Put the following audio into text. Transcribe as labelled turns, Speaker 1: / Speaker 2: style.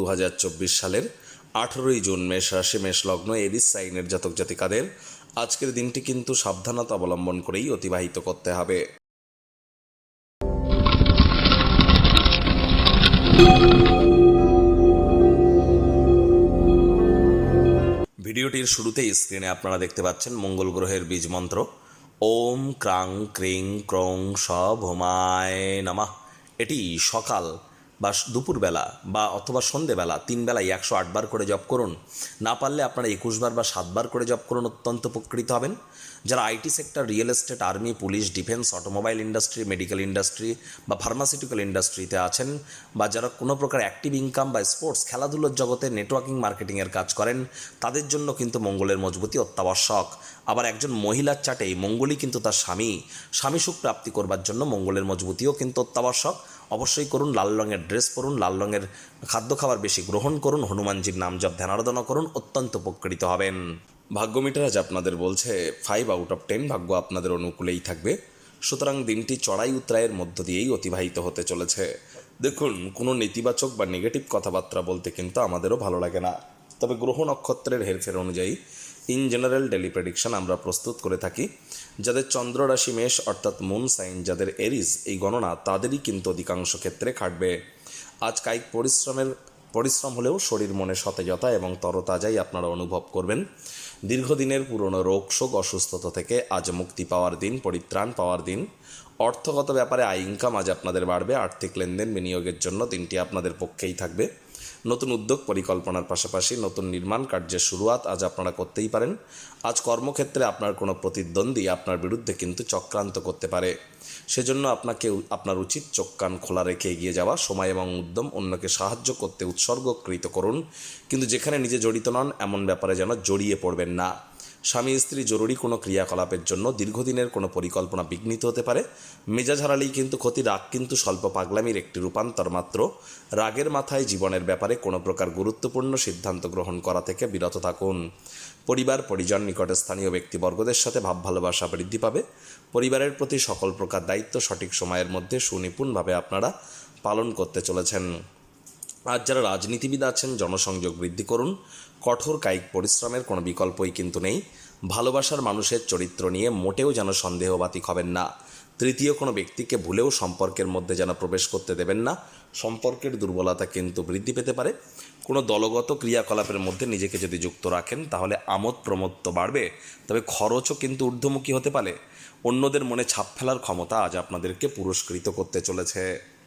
Speaker 1: দু হাজার চব্বিশ সালের আঠেরোই জুন মেষ রাশি মেষ লগ্ন এরিস সাইনের জাতক জাতিকাদের আজকের দিনটি কিন্তু সাবধানতা অবলম্বন করেই অতিবাহিত করতে হবে। ভিডিওটির শুরুতেই স্ক্রিনে আপনারা দেখতে পাচ্ছেন মঙ্গল গ্রহের বীজ মন্ত্র। ওম ক্রাং ক্রিং ক্রং স ভোমায় নামা। এটি সকাল বা দুপুরবেলা বা অথবা সন্ধেবেলা তিন বেলায় একশো আটবার করে জপ করুন। না পারলে আপনারা একুশবার বা সাতবার করে জপ করুন, অত্যন্ত উপকৃত হবেন। যারা IT sector, real estate, army, police, defence, automobile industry, medical industry বা ফার্মাসিউটিক্যাল ইন্ডাস্ট্রিতে আছেন বা যারা কোনো প্রকার অ্যাক্টিভ ইনকাম বা স্পোর্টস, খেলাধুলোর জগতে নেটওয়ার্কিং, মার্কেটিংয়ের কাজ করেন, তাদের জন্য কিন্তু মঙ্গলের মজবুতি অত্যাবশ্যক। আবার একজন মহিলার চাটে মঙ্গলই কিন্তু তার স্বামী। স্বামী সুখ প্রাপ্তি করবার জন্য মঙ্গলের মজবুতিও কিন্তু অত্যাবশ্যক। অবশ্যই করুন, লাল রঙের ড্রেস পরুন, লাল রঙের খাদ্য খাবার বেশি গ্রহণ করুন, হনুমানজির নাম জপ ধ্যানারাধনা করুন, অত্যন্ত উপকৃত হবেন। ভাগ্য মিটার আজ আপনাদের বলছে ফাইভ আউট অফ টেন ভাগ্য আপনাদের অনুকূলেই থাকবে। সুতরাং দিনটি চড়াই উত্তরায়ের মধ্য দিয়েই অতিবাহিত হতে চলেছে। দেখুন, কোনো নেতিবাচক বা নেগেটিভ কথাবার্তা বলতে কিন্তু আমাদেরও ভালো লাগে না। তবে গ্রহ নক্ষত্রের হেরফের অনুযায়ী ইন জেনারেল ডেলি প্রেডিকশন আমরা প্রস্তুত করে থাকি, যাদের চন্দ্র রাশি মেষ অর্থাৎ মুন সাইন যাদের এরিস এই গণনা তাদেরই কিন্তু অধিকাংশ ক্ষেত্রে খাটবে। আজ কায়িক পরিশ্রমের, পরিশ্রম হলেও শরীর মনে সতেজতা এবং তরতাজাই আপনারা অনুভব করবেন। দীর্ঘদিনের পুরনো রোগ, শোক, অসুস্থতা থেকে আজ মুক্তি পাওয়ার দিন, পরিত্রাণ পাওয়ার দিন। অর্থগত ব্যাপারে আয় ইনকাম আজ আপনাদের বাড়বে। আর্থিক লেনদেন বিনিয়োগের জন্য দিনটি আপনাদের পক্ষেই থাকবে। নতুন উদ্যোগ পরিকল্পনার পাশাপাশি নতুন নির্মাণ কার্যের শুরুয়াত আজ আপনারা করতেই পারেন। আজ কর্মক্ষেত্রে আপনার কোনো প্রতিদ্বন্দ্বী আপনার বিরুদ্ধে কিন্তু চক্রান্ত করতে পারে। সেজন্য আপনাকে আপনার উচিত চোখ কান খোলা রেখে এগিয়ে যাওয়া, সময় এবং উদ্যম অন্যকে সাহায্য করতে উৎসর্গকৃত করুন। কিন্তু যেখানে নিজে জড়িত নন, এমন ব্যাপারে যেন জড়িয়ে পড়বেন না। স্বামী স্ত্রী জরুরি কোনো ক্রিয়াকলাপের জন্য দীর্ঘদিনের কোনো পরিকল্পনা বিঘ্নিত হতে পারে। মেজাজ হারালেই কিন্তু ক্ষতি রাগ কিন্তু স্বল্প পাগলামির একটি রূপান্তর মাত্র। রাগের মাথায় জীবনের ব্যাপারে কোনো প্রকার গুরুত্বপূর্ণ সিদ্ধান্ত গ্রহণ করা থেকে বিরত থাকুন। পরিবার, পরিজন, নিকটে স্থানীয় ব্যক্তিবর্গদের সাথে ভাব ভালোবাসা বৃদ্ধি পাবে। পরিবারের প্রতি সকল প্রকার দায়িত্ব সঠিক সময়ের মধ্যে সুনিপুণভাবে আপনারা পালন করতে চলেছেন। আজ যারা রাজনীতিবিদ আছেন, জনসংযোগ বৃদ্ধি করুন, কঠোর কায়িক পরিশ্রমের কোনো বিকল্পই কিন্তু নেই। ভালোবাসার মানুষের চরিত্র নিয়ে মোটেও যেন সন্দেহবাতিক হবেন না। তৃতীয় কোনো ব্যক্তিকে ভুলেও সম্পর্কের মধ্যে যেন প্রবেশ করতে দেবেন না। সম্পর্কের দুর্বলতা কিন্তু বৃদ্ধি পেতে পারে। কোনো দলগত ক্রিয়াকলাপের মধ্যে নিজেকে যদি যুক্ত রাখেন, তাহলে আমোদ প্রমোদ তো বাড়বে, তবে খরচও কিন্তু ঊর্ধ্বমুখী হতে পারে। অন্যদের মনে ছাপ ফেলার ক্ষমতা আজ আপনাদেরকে পুরস্কৃত করতে চলেছে।